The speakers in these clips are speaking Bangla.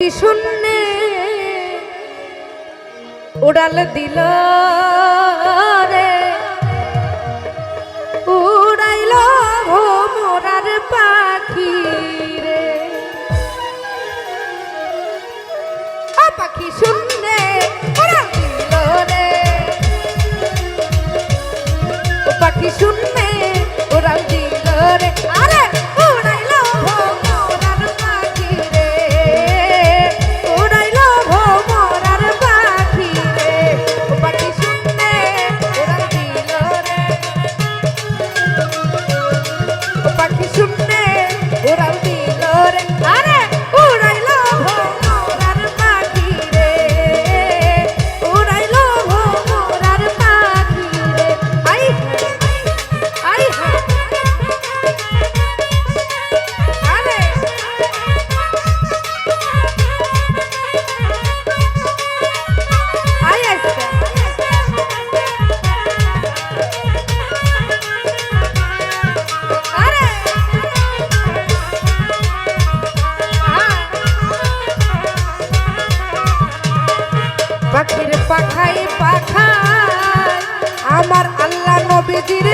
শূন্যে উড়াল দিল রে? উড়াইল মোরার পাখি রে। পাখি শূন্য Para! আমার আল্লাহ নবীজির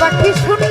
পাখি শুন